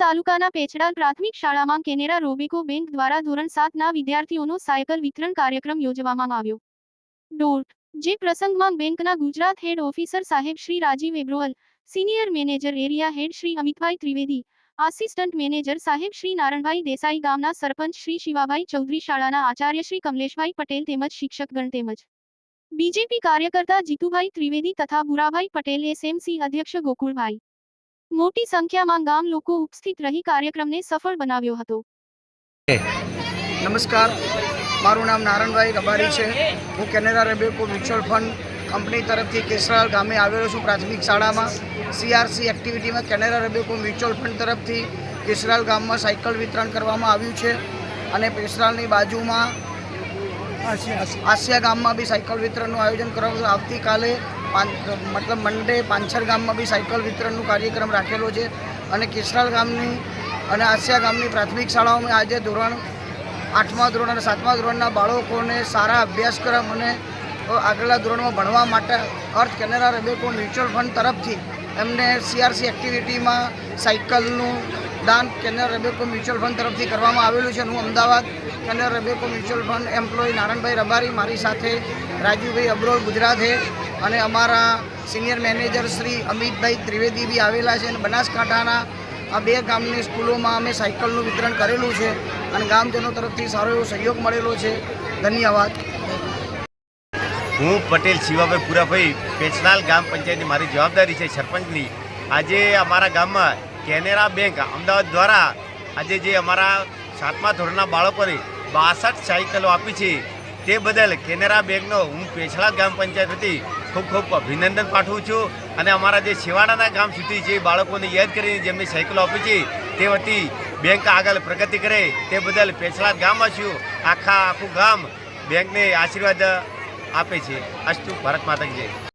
તાલુકાના પેછડાલ પ્રાથમિક શાળામાં કેનેરા રોબેકો બેંક દ્વારા ધોરણ સાતના વિદ્યાર્થીઓનો સાયકલ વિતરણ કાર્યક્રમ યોજવામાં આવ્યો. ડોટ, જે પ્રસંગમાં બેંકના ગુજરાત હેડ ઓફિસર સાહેબ Shri Rajiv Abrol, senior manager area head Shri Amitbhai Trivedi, assistant manager સાહેબ શ્રી નારણભાઈ દેસાઈ ગામના સરપંચ શ્રી શિવાભાઈ ચૌધરી શાળાના આચાર્ય શ્રી કમલેશભાઈ પટેલ તેમજ શિક્ષકગણ તેમજ બીજેપી કાર્યકર્તા જીતુભાઈ ત્રિવેદી તથા ભુરાભાઈ પટેલ એસએમસી અધ્યક્ષ ગોકુળભાઈ મોટી સંખ્યામાં ગામ લોકો ઉપસ્થિત રહી કાર્યક્રમને સફળ બનાવ્યો હતો. નમસ્કાર. મારું નામ નારણભાઈ રબારી છે. હું Canara Robeco mutual fund company તરફથી કેસરાળ ગામે આવેલો છું પ્રાથમિક શાળામાં. સીઆરસી એક્ટિવિટીમાં કેનેરા રેબેકો મ્યુચ્યુઅલ ફંડ તરફથી કેસરાળ ગામમાં સાયકલ વિતરણ કરવામાં આવ્યું છે અને કેસરાળની બાજુમાં આસિયા ગામમાં બી સાયકલ વિતરણનું આયોજન કરવામાં આવતીકાલે મતલબ મંડે પાંછર ગામમાં બી સાયકલ વિતરણનું કાર્યક્રમ રાખેલો છે અને કેસરાલ ગામની અને આસિયા ગામની પ્રાથમિક શાળાઓમાં આજે ધોરણ આઠમા ધોરણ અને સાતમા ધોરણના બાળકોને સારા અભ્યાસક્રમ અને આગળના ધોરણમાં ભણવા માટે અર્થ કેનેરા રેબેકો મ્યુચ્યુઅલ ફંડ તરફથી એમને સીઆરસી એક્ટિવિટીમાં સાયકલનું દાન કેનેરા રેબેકો મ્યુચ્યુઅલ ફંડ તરફથી કરવામાં આવેલું છે. હું Ahmedabad Canara Robeco mutual fund employ Narayanbhai Rabari, મારી સાથે રાજુભાઈ અબ્રોલ ગુજરાત અને અમારા સિનિયર મેનેજર શ્રી અમિતભાઈ ત્રિવેદી બી આવેલા છે અને બનાસકાંઠાના આ બે ગામની સ્કૂલોમાં અમે સાયકલનું વિતરણ કરેલું છે અને ગામજનો તરફથી સારો એવો સહયોગ મળેલો છે. ધન્યવાદ. હું પટેલ શિવાભાઈ પુરાભાઈ પેચનાલ ગામ પંચાયતની મારી જવાબદારી છે સરપંચની. આજે અમારા ગામમાં કેનેરા બેંક અમદાવાદ દ્વારા આજે જે અમારા સાતમા ધોરણના બાળકોને બાસઠ સાયકલો આપી છે. તે બદલ કેનેરા બેંકનો હું પેછડા ગ્રામ પંચાયત હતી ખૂબ ખૂબ અભિનંદન પાઠવું છું. અને અમારા જે છેવાડાના ગામ સુધી જે બાળકોને યાદ કરીને જેમને સાયકલો આપી છે, તે વતી બેંક આગળ પ્રગતિ કરે તે બદલ પેછડા ગામવાસીઓ આખા આખું ગામ બેંકને આશીર્વાદ આપે છે. અસ્તુ ભારત માતા જય.